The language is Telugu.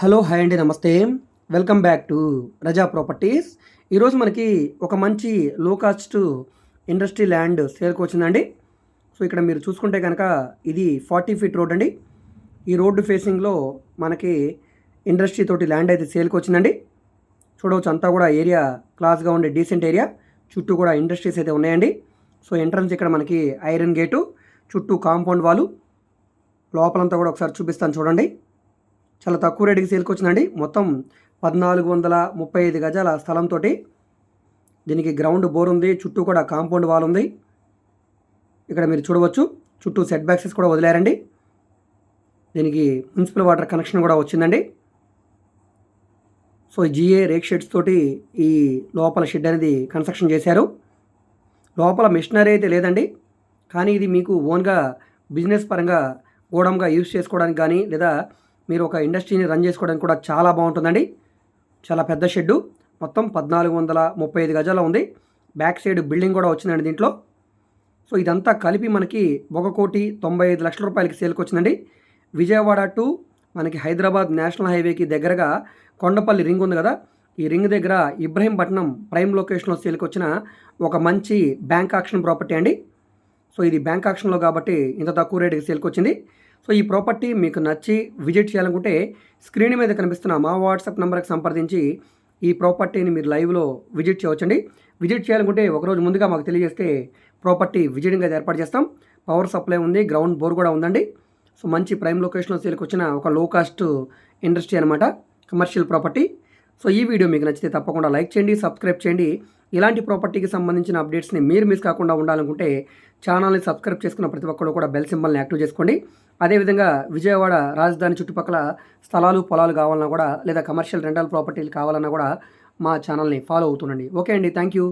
హలో హాయ్ అండి నమస్తే. Welcome back to Raza properties. ఈరోజు మనకి ఒక మంచి లో కాస్ట్ ఇండస్ట్రీ ల్యాండ్ సేల్కి వచ్చిందండి. సో ఇక్కడ మీరు చూసుకుంటే కనుక ఇది ఫార్టీ ఫీట్ రోడ్ అండి. ఈ రోడ్డు ఫేసింగ్లో మనకి ఇండస్ట్రీ తోటి ల్యాండ్ అయితే సేల్కి వచ్చిందండి. చూడవచ్చు అంతా కూడా ఏరియా క్లాస్గా ఉండే డీసెంట్ ఏరియా చుట్టూ కూడా ఇండస్ట్రీస్ అయితే ఉన్నాయండి. సో ఎంట్రన్స్ ఇక్కడ మనకి ఐరన్ గేటు చుట్టూ కాంపౌండ్ వాలు లోపలంతా కూడా ఒకసారి చూపిస్తాను చూడండి. చాలా తక్కువ రేటుకి సేల్కి వచ్చిందండి. మొత్తం పద్నాలుగు వందల ముప్పై ఐదు గజాల స్థలంతో దీనికి గ్రౌండ్ బోర్ ఉంది చుట్టూ కూడా కాంపౌండ్ వాల్ ఉంది. ఇక్కడ మీరు చూడవచ్చు చుట్టూ సెట్ బ్యాక్సెస్ కూడా వదిలేరండి. దీనికి మున్సిపల్ వాటర్ కనెక్షన్ కూడా వచ్చిందండి. సో జిఏ రేక్ షెడ్స్ తోటి ఈ లోపల షెడ్ అనేది కన్స్ట్రక్షన్ చేశారు. లోపల మిషనరీ అయితే లేదండి. కానీ ఇది మీకు ఓన్గా బిజినెస్ పరంగా గోడంగా యూస్ చేసుకోవడానికి కానీ లేదా మీరు ఒక ఇండస్ట్రీని రన్ చేసుకోవడానికి కూడా చాలా బాగుంటుందండి. చాలా పెద్ద షెడ్డు. మొత్తం పద్నాలుగు వందల ముప్పై ఐదు గజాల ఉంది. బ్యాక్ సైడ్ బిల్డింగ్ కూడా వచ్చిందండి దీంట్లో. సో ఇదంతా కలిపి మనకి ఒక కోటి తొంభై ఐదు లక్షల రూపాయలకి సేల్కి వచ్చిందండి. విజయవాడ టు మనకి హైదరాబాద్ నేషనల్ హైవేకి దగ్గరగా కొండపల్లి రింగ్ ఉంది కదా. ఈ రింగ్ దగ్గర ఇబ్రహీంపట్నం ప్రైమ్ లొకేషన్లో సేల్కి వచ్చిన ఒక మంచి బ్యాంక్ ఆక్షన్ ప్రాపర్టీ అండి. సో ఇది బ్యాంక్ ఆక్షన్లో కాబట్టి ఇంత తక్కువ రేటుకి సేల్కి వచ్చింది. సో ఈ ప్రాపర్టీ మీకు నచ్చి విజిట్ చేయాలనుకుంటే స్క్రీన్ మీద కనిపిస్తున్న మా వాట్సాప్ నెంబర్కి సంప్రదించి ఈ ప్రాపర్టీని మీరు లైవ్లో విజిట్ చేయవచ్చండి. విజిట్ చేయాలనుకుంటే ఒకరోజు ముందుగా మాకు తెలియజేస్తే ప్రాపర్టీ విజిటింగ్ అది ఏర్పాటు చేస్తాం. పవర్ సప్లై ఉంది గ్రౌండ్ బోర్ కూడా ఉందండి. సో మంచి ప్రైమ్ లొకేషన్లో సేల్కి వచ్చిన ఒక లో కాస్ట్ ఇండస్ట్రీ అనమాట కమర్షియల్ ప్రాపర్టీ. సో ఈ వీడియో మీకు నచ్చితే తప్పకుండా లైక్ చేయండి సబ్స్క్రైబ్ చేయండి. ఇలాంటి ప్రాపర్టీకి సంబంధించిన అప్డేట్స్ని మీరు మిస్ కాకుండా ఉండాలనుకుంటే ఛానల్ని సబ్స్క్రైబ్ చేసుకున్న ప్రతి ఒక్కరు కూడా బెల్ సింబల్ని యాక్టివ్ చేసుకోండి. అదేవిధంగా విజయవాడ రాజధాని చుట్టుపక్కల స్థలాలు పొలాలు కావాలన్నా కూడా లేదా కమర్షియల్ రెంటల్ ప్రాపర్టీలు కావాలన్నా కూడా మా ఛానల్ని ఫాలో అవుతుండండి. ఓకే అండి థ్యాంక్ యూ.